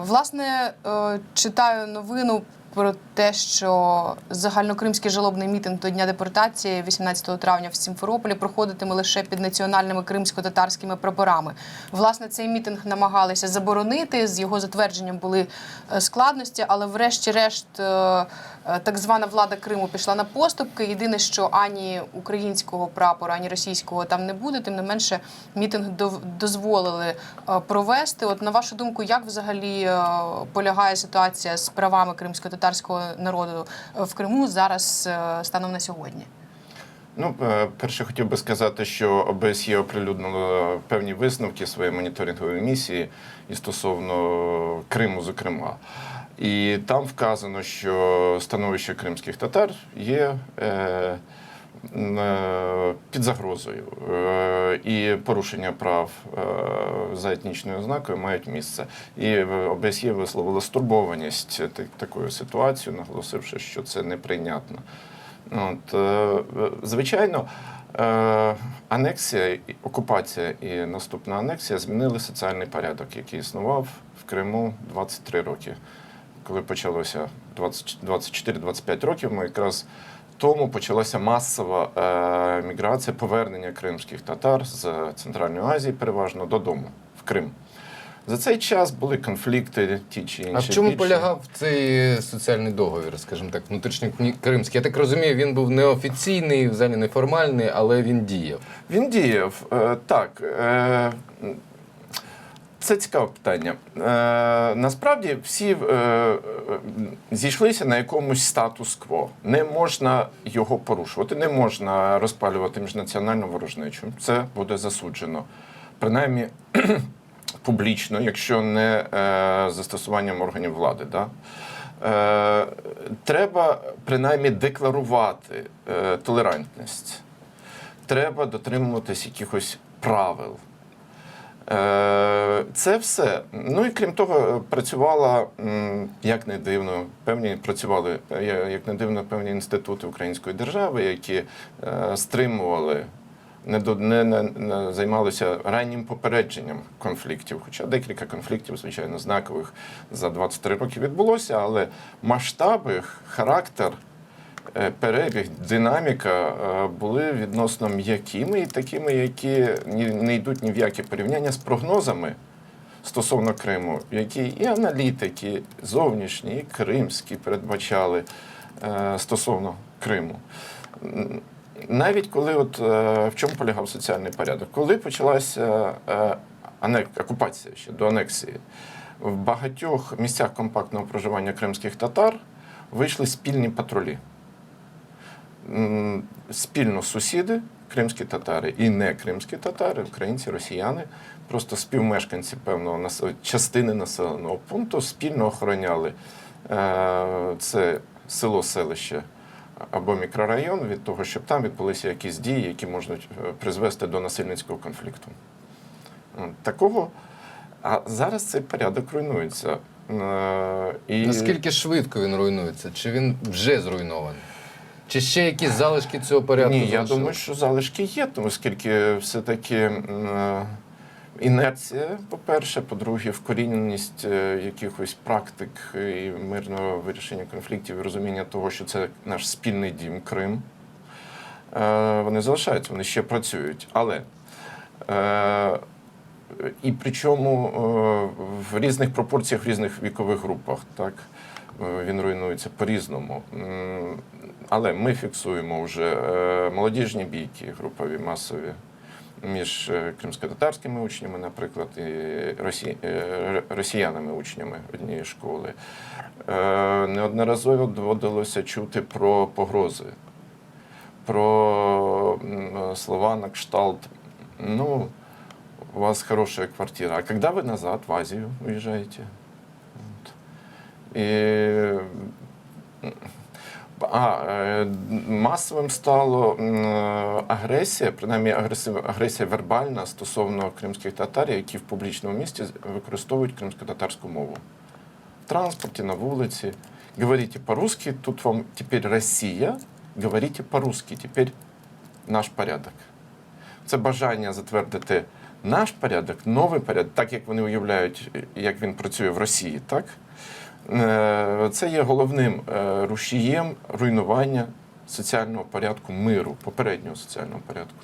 Власне, е, читаю новину про те, що загальнокримський жалобний мітинг до дня депортації 18 травня в Сімферополі проходитиме лише під національними кримсько-татарськими прапорами. Власне, цей мітинг намагалися заборонити. З його затвердженням були е, складності, але врешті-решт е, е, так звана влада Криму пішла на поступки. Єдине, що ані українського прапора, ані російського там не буде. Тим не менше, мітинг дозволили провести. От на вашу думку, як взагалі полягає ситуація з правами кримсько-татарського народу е, в Криму зараз е, станом на сьогодні? Ну, е, перше, хотів би сказати, що ОБСЄ оприлюднило певні висновки своєї моніторингової місії і стосовно Криму, зокрема. І там вказано, що становище кримських татар є е, під загрозою, е, і порушення прав е, за етнічною ознакою мають місце. І е, ОБСЄ висловило стурбованість такою ситуацією, наголосивши, що це неприйнятно. От, е, звичайно, е, анексія, окупація і наступна анексія змінили соціальний порядок, який існував в Криму 23 роки. Коли почалося 24-25 років, ми якраз тому почалася масова е, міграція, повернення кримських татар з Центральної Азії, переважно додому, в Крим. За цей час були конфлікти, ті чи інші. А в чому полягав цей соціальний договір, скажімо так, внутрішньокримський? Я так розумію, він був неофіційний, взагалі неформальний, але він діяв. Він діяв Е, так. Це цікаве питання. Е, Насправді всі е, е, зійшлися на якомусь статус-кво. Не можна його порушувати, не можна розпалювати міжнаціональну ворожнечу. Це буде засуджено. Принаймні публічно, якщо не е, застосуванням органів влади. Да? Е, треба принаймні декларувати е, толерантність треба дотримуватись якихось правил. Е, Це все. Ну і крім того, працювала, як не дивно, певні працювали, як не дивно, певні інститути української держави, які е, стримували, не, до- не, не, не займалися раннім попередженням конфліктів. Хоча декілька конфліктів, звичайно, знакових за 23 роки відбулося, але масштаби, характер перебіг, динаміка е, були відносно м'якими і такими, які не йдуть ні в які порівняння з прогнозами стосовно Криму, які і аналітики зовнішні, і кримські передбачали е, стосовно Криму. Навіть коли от е, в чому полягав соціальний порядок, коли почалася е, окупація ще до анексії, в багатьох місцях компактного проживання кримських татар вийшли спільні патрулі спільно сусіди, кримські татари і не кримські татари, українці, росіяни, просто співмешканці певного частини населеного пункту спільно охороняли е, це село, селище або мікрорайон від того, щоб там відбулися якісь дії, які можуть е, призвести до насильницького конфлікту. Такого. А зараз цей порядок руйнується. Е, І... Наскільки швидко він руйнується? Чи він вже зруйнований? Чи ще якісь залишки цього порядку? Ні, я думаю, що залишки є, тому оскільки все-таки е, інерція, по-перше, по-друге, вкоріненість е, якихось практик і мирного вирішення конфліктів і розуміння того, що це наш спільний дім Крим. Е, Вони залишаються, вони ще працюють. Але і причому в різних пропорціях, в різних вікових групах, так він руйнується по-різному. Але ми фіксуємо вже е, молодіжні бійки, групові, масові між е, кримсько-татарськими учнями, наприклад, і росі... е, росіянами, учнями однієї школи. Неодноразово доводилося чути про погрози, про слова на кшталт. Ну, у вас хорошая квартира. А когда вы назад в Азию уезжаете? А, е, масовим стало агресія, принаймні агресія вербальна стосовно кримських татар, які в публічному місті використовують кримсько-татарську мову. В транспорті, на вулиці. Говорите по-русски, тут вам тепер Росія, говорите по-русски, тепер наш порядок. Це бажання затвердити Наш порядок, новий порядок, так як вони уявляють, як він працює в Росії, так? Е, Це є головним е, рушієм руйнування соціального порядку миру, попереднього соціального порядку.